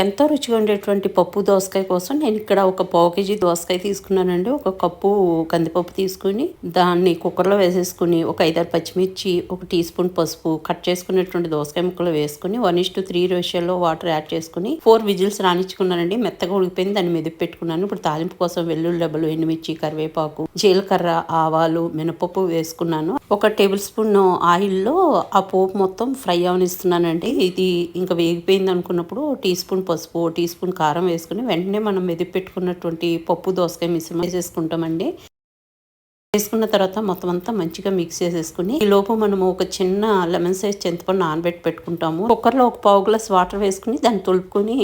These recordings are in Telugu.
ఎంతో రుచిగా ఉండేటువంటి పప్పు దోసకాయ కోసం నేను ఇక్కడ ఒక పావు కేజీ దోసకాయ తీసుకున్నానండి. ఒక కప్పు కందిపప్పు తీసుకుని దాన్ని కుక్కర్లో వేసేసుకుని ఒక ఐదారు పచ్చిమిర్చి ఒక టీ స్పూన్ పసుపు కట్ చేసుకున్నటువంటి దోసకాయ ముక్కలు వేసుకుని వన్ ఇస్ టు త్రీ రేషియోలో వాటర్ యాడ్ చేసుకుని ఫోర్ విజిల్స్ రానిచ్చుకున్నానండి మెత్తగా ఉడికిపోయింది. దాన్ని మెదిపి పెట్టుకున్నాను. ఇప్పుడు తాలింపు కోసం వెల్లుల్లి డబ్బులు ఎండుమిర్చి కరివేపాకు జీలకర్ర ఆవాలు మినపప్పు వేసుకున్నాను. ఒక టేబుల్ స్పూన్ ఆయిల్లో ఆ పోపు మొత్తం ఫ్రై అవనిస్తున్నానండి. ఇది ఇంకా వేగిపోయింది అనుకున్నప్పుడు టీ స్పూన్ పసుపు టీ స్పూన్ కారం వేసుకుని వెంటనే మనం మెదిపి పెట్టుకున్నటువంటి పప్పు దోసకాయ మిశ్రమం వేసేసుకుంటామండి వేసుకున్న తర్వాత మొత్తం అంతా మంచిగా మిక్స్ చేసేసుకుని ఈ లోపు మనము ఒక చిన్న లెమన్ సైజ్ చింతపండు నానబెట్టి పెట్టుకుంటాము. కుక్కర్లో ఒక పావు గ్లాస్ వాటర్ వేసుకుని దాన్ని తొలుపుకొని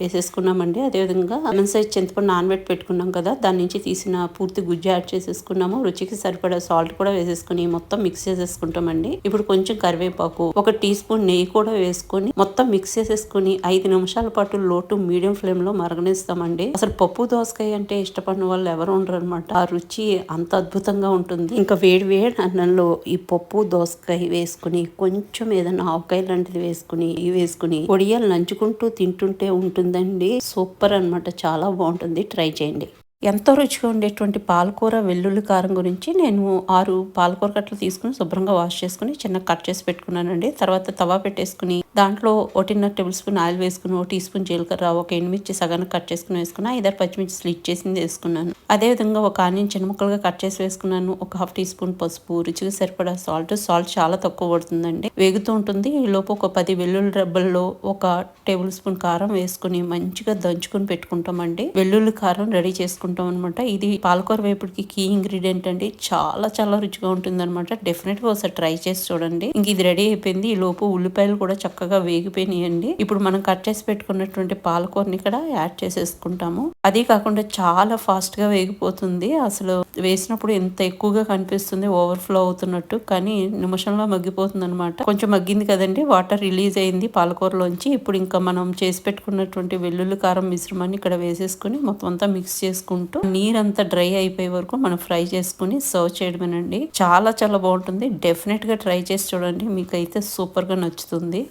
వేసేసుకున్నామండి. అదేవిధంగా లెమన్ సైజ్ చింతపండు నానబెట్టి పెట్టుకున్నాం కదా దాని నుంచి తీసిన పూర్తి గుజ్జు యాడ్ చేసేసుకున్నాము. రుచికి సరిపడా సాల్ట్ కూడా వేసేసుకుని మొత్తం మిక్స్ చేసేసుకుంటామండి. ఇప్పుడు కొంచెం కరివేపాకు ఒక టీ స్పూన్ నెయ్యి కూడా వేసుకొని మొత్తం మిక్స్ చేసేసుకుని ఐదు నిమిషాల పాటు లోటు మీడియం ఫ్లేమ్లో మరగనిస్తామండి. అసలు పప్పు దోసకాయ అంటే ఇష్టపడిన వాళ్ళు ఎవరు ఉండరు అనమాట ఆ రుచి అంత అద్భుతం అద్భుతంగా ఉంటుంది. ఇంకా వేడి వేడి అన్నంలో ఈ పప్పు దోసకాయ వేసుకుని కొంచెం ఏదైనా ఆవకాయ లాంటిది వేసుకుని వేసుకుని పొడియాలు నంచుకుంటూ తింటుంటే ఉంటుందండి. సూపర్ అనమాట చాలా బాగుంటుంది. ట్రై చేయండి. ఎంతో రుచిగా ఉండేటువంటి పాలకూర వెల్లుల్లి కారం గురించి నేను ఆరు పాలకూర కట్టలు తీసుకుని శుభ్రంగా వాష్ చేసుకుని చిన్న కట్ చేసి పెట్టుకున్నానండి. తర్వాత తవా పెట్టేసుకుని దాంట్లో ఒకటిన్నర టేబుల్ స్పూన్ ఆయిల్ వేసుకుని ఒక టీ స్పూన్ జీలకర్ర ఒక ఎండుమిర్చి సగానికి కట్ చేసుకుని వేసుకున్నా ఇద్దరు పచ్చిమిర్చి స్లిట్ చేసింది వేసుకున్నాను. అదేవిధంగా ఒక ఆనియన్ చిన్న ముక్కలుగా కట్ చేసి వేసుకున్నాను. ఒక హాఫ్ టీ స్పూన్ పసుపు రుచికి సరిపడా సాల్ట్. సాల్ట్ చాలా తక్కువ పడుతుందండి. వేగుతూ ఉంటుంది. ఈ ఒక పది వెల్లుల్లి రబ్బల్లో ఒక టేబుల్ స్పూన్ కారం వేసుకుని మంచిగా దంచుకుని పెట్టుకుంటామండి. వెల్లుల్లి కారం రెడీ చేసుకుంటాం అనమాట ఇది పాలకూర వేపుడికి కీ ఇంగ్రీడియంట్ అండి. చాలా చాలా రుచిగా ఉంటుంది అనమాట డెఫినెట్గా ఒకసారి ట్రై చేసి చూడండి. ఇంక ఇది రెడీ అయిపోయింది. ఈ లోపు ఉల్లిపాయలు కూడా చక్కగా చక్కగా వేగిపోయినాయండి. ఇప్పుడు మనం కట్ చేసి పెట్టుకున్నటువంటి పాలకూరని ఇక్కడ యాడ్ చేసేసుకుంటాము. అది కాకుండా చాలా ఫాస్ట్గా వేగిపోతుంది. అసలు వేసినప్పుడు ఎంత ఎక్కువగా కనిపిస్తుంది ఓవర్ఫ్లో అవుతున్నట్టు. కానీ నిమిషంలో మగ్గిపోతుంది అనమాట కొంచెం మగ్గింది కదండి వాటర్ రిలీజ్ అయింది పాలకూరలోంచి. ఇప్పుడు ఇంకా మనం చేసి పెట్టుకున్నటువంటి వెల్లుల్లి కారం మిశ్రమాన్ని ఇక్కడ వేసేసుకుని మొత్తం అంతా మిక్స్ చేసుకుంటూ నీరంతా డ్రై అయిపోయే వరకు మనం ఫ్రై చేసుకుని సర్వ్ చేయడమేనండి. చాలా చాలా బాగుంటుంది. డెఫినెట్గా ట్రై చేసి చూడండి. మీకు అయితే సూపర్గా నచ్చుతుంది.